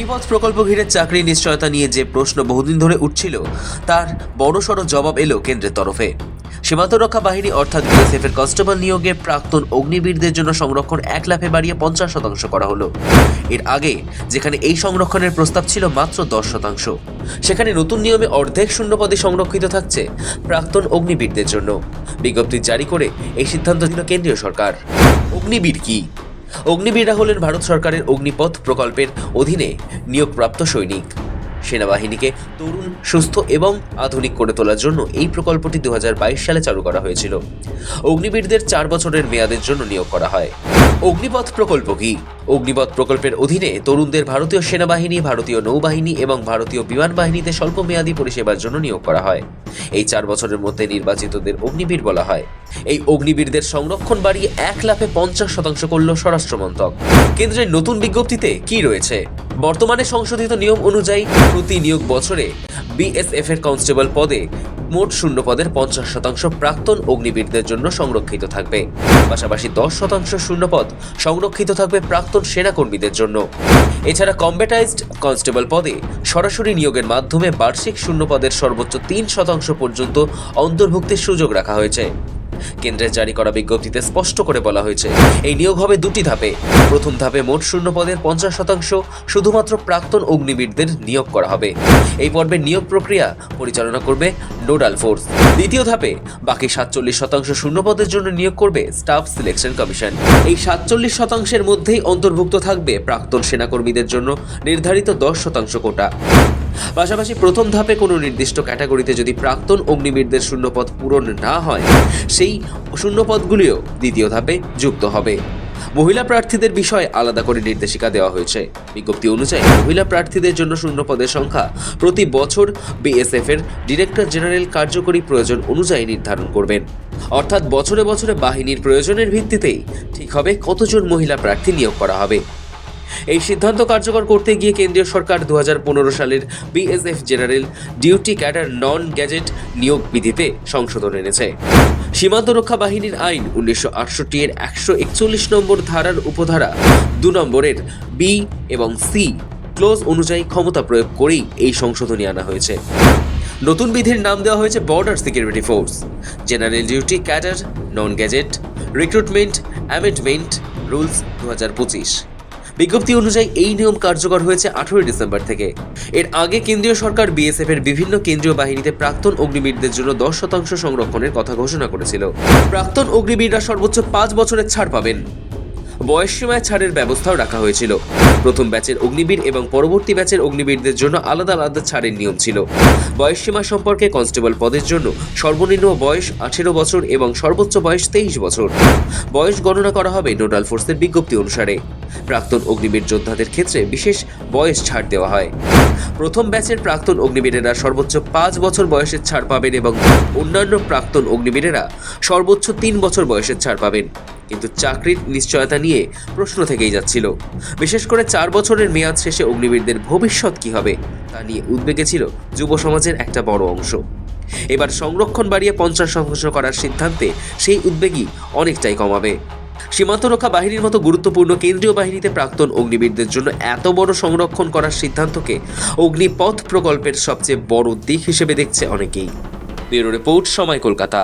অগ্নিপথ প্রকল্প ঘিরে চাকরি নিশ্চয়তা নিয়ে যে প্রশ্ন বহুদিন ধরে উঠছিল, তার বড়সড় জবাব এলো কেন্দ্রের তরফে। সীমান্ত রক্ষা বাহিনী অর্থাৎ বিএসএফ এর কনস্টেবল নিয়োগে প্রাক্তন অগ্নিবীরদের জন্য সংরক্ষণ এক লাফে বাড়িয়ে পঞ্চাশ শতাংশ করা হলো। এর আগে যেখানে এই সংরক্ষণের প্রস্তাব ছিল মাত্র দশ শতাংশ, সেখানে নতুন নিয়মে অর্ধেক শূন্যপদে সংরক্ষিত থাকছে প্রাক্তন অগ্নিবীরদের জন্য। বিজ্ঞপ্তি জারি করে এই সিদ্ধান্ত নিল কেন্দ্রীয় সরকার। অগ্নিবীর কি? অগ্নিবীররা হলেন ভারত সরকারের অগ্নিপথ প্রকল্পের অধীনে নিয়োগপ্রাপ্ত সৈনিক। সেনাবাহিনীকে তরুণ, সুস্থ এবং আধুনিক করে তোলার জন্য এই প্রকল্পটি দু হাজার বাইশ সালে চালু করা হয়েছিল। অগ্নিবীরদের চার বছরের মেয়াদের জন্য নিয়োগ করা হয়। অগ্নিপথ প্রকল্প কি? অগ্নিপথ প্রকল্পের অধীনে তরুণদের ভারতীয় সেনাবাহিনী, ভারতীয় নৌবাহিনী এবং ভারতীয় বিমান বাহিনীতে স্বল্প মেয়াদী পরিষেবার জন্য নিয়োগ করা হয়। এই চার বছরের মধ্যে নির্বাচিতদের অগ্নিবীর বলা হয়। এই অগ্নিবীরদের সংরক্ষণ বাড়িয়ে এক লাফে পঞ্চাশ শতাংশ করল স্বরাষ্ট্রমন্ত্রক কেন্দ্রের নতুন বিজ্ঞপ্তিতে কি রয়েছে? বর্তমানে সংশোধিত নিয়ম অনুযায়ী প্রতি নিয়োগ বছরে বিএসএফ এর কনস্টেবল পদে মোট শূন্য পদের পঞ্চাশ শতাংশ প্রাক্তন অগ্নিবীরদের জন্য সংরক্ষিত থাকবে। পাশাপাশি দশ শতাংশ শূন্যপদ সংরক্ষিত থাকবে প্রাক্তন সেনাকর্মীদের জন্য। এছাড়া কম্বেটাইজড কনস্টেবল পদে সরাসরি নিয়োগের মাধ্যমে বার্ষিক শূন্য পদের সর্বোচ্চ তিন শতাংশ পর্যন্ত অন্তর্ভুক্তির সুযোগ রাখা হয়েছে। কেন্দ্রের জারি করা বিজ্ঞপ্তিতে স্পষ্ট করে বলা হয়েছে, এই নিয়োগ হবে দুটি ধাপে। প্রথম ধাপে মোট শূন্য পদের পঞ্চাশ শতাংশ শুধুমাত্র প্রাক্তন অগ্নিবীরদের নিয়োগ করা হবে। এই পর্বে নিয়োগ প্রক্রিয়া পরিচালনা করবে নোডাল ফোর্স। দ্বিতীয় ধাপে বাকি সাতচল্লিশ শতাংশ শূন্য পদের জন্য নিয়োগ করবে স্টাফ সিলেকশন কমিশন। এই সাতচল্লিশ শতাংশের মধ্যেই অন্তর্ভুক্ত থাকবে প্রাক্তন সেনাকর্মীদের জন্য নির্ধারিত দশ শতাংশ কোটা। পাশাপাশি প্রথম ধাপে কোনো নির্দিষ্ট ক্যাটাগরিতে যদি প্রাক্তন অগ্নিবীরদের শূন্যপদ পূরণ না হয়, সেই শূন্যপদগুলিও দ্বিতীয় ধাপে যুক্ত হবে। মহিলা প্রার্থীদের বিষয়ে আলাদা করে নির্দেশিকা দেওয়া হয়েছে। বিজ্ঞপ্তি অনুযায়ী মহিলা প্রার্থীদের জন্য শূন্যপদের সংখ্যা প্রতি বছর বিএসএফ এর ডিরেক্টর জেনারেল কার্যকরী প্রয়োজন অনুযায়ী নির্ধারণ করবেন। অর্থাৎ বছরে বছরে বাহিনীর প্রয়োজনের ভিত্তিতেই ঠিক হবে কতজন মহিলা প্রার্থী নিয়োগ করা হবে। এই সিদ্ধান্ত কার্যকর করতে গিয়ে কেন্দ্রীয় সরকার দু হাজার পনেরো সালের BSF general duty cadre non gazette নিয়োগ বিধিতে সংশোধন এনেছে। সীমান্ত রক্ষা বাহিনীর আইন উনিশশো আটষট্টি এর একশো একচল্লিশ নম্বর ধারার উপধারা দু নম্বরের বি এবং সি ক্লোজ অনুযায়ী ক্ষমতা প্রয়োগ করেই এই সংশোধনী আনা হয়েছে। নতুন বিধির নাম দেওয়া হয়েছে border security force. General duty cadre, non gazette, recruitment, amendment, rules দু হাজার পঁচিশ। বিজ্ঞপ্তি অনুযায়ী এই নিয়ম কার্যকর হয়েছে আঠেরোই ডিসেম্বর থেকে। এর আগে কেন্দ্রীয় সরকার বিএসএফ এর বিভিন্ন কেন্দ্রীয় বাহিনীতে প্রাক্তন অগ্নিবীরদের জন্য দশ শতাংশ সংরক্ষণের কথা ঘোষণা করেছিল। প্রাক্তন অগ্নিবীররা সর্বোচ্চ পাঁচ বছরের ছাড় পাবেন। বয়স সীমায় ছাড়ের ব্যবস্থাও রাখা হয়েছিল। প্রথম ব্যাচের অগ্নিবীর এবং পরবর্তী ব্যাচের অগ্নিবীরদের জন্য আলাদা আলাদা ছাড়ের নিয়ম ছিল। বয়স সীমা সম্পর্কে কনস্টেবল পদের জন্য সর্বনিম্ন বয়স আঠেরো বছর এবং সর্বোচ্চ বয়স তেইশ বছর। বয়স গণনা করা হবে নোডাল ফোর্সের বিজ্ঞপ্তি অনুসারে। প্রাক্তন অগ্নিবীর যোদ্ধাদের ক্ষেত্রে বিশেষ বয়স ছাড় দেওয়া হয়। প্রথম ব্যাচের প্রাক্তন অগ্নিবীরেরা সর্বোচ্চ পাঁচ বছর বয়সের ছাড় পাবেন এবং অন্যান্য প্রাক্তন অগ্নিবীরেরা সর্বোচ্চ তিন বছর বয়সের ছাড় পাবেন। কিন্তু চাকরির নিশ্চয়তা নিয়ে প্রশ্ন থেকেই যাচ্ছিল। বিশেষ করে চার বছরের মেয়াদ শেষে অগ্নিবীরদের ভবিষ্যৎ কি হবে, তা নিয়ে উদ্বেগে ছিল যুব সমাজের একটা বড় অংশ। এবার সংরক্ষণ বাড়িয়ে পঞ্চাশ শতাংশ করার সিদ্ধান্তে সেই উদ্বেগই অনেকটাই কমাবে। সীমান্ত রক্ষা বাহিনীর মতো গুরুত্বপূর্ণ কেন্দ্রীয় বাহিনীতে প্রাক্তন অগ্নিবীরদের জন্য এত বড় সংরক্ষণ করার সিদ্ধান্তকে অগ্নিপথ প্রকল্পের সবচেয়ে বড় দিক হিসেবে দেখছে অনেকেই। ব্যুরো রিপোর্ট, সময় কলকাতা।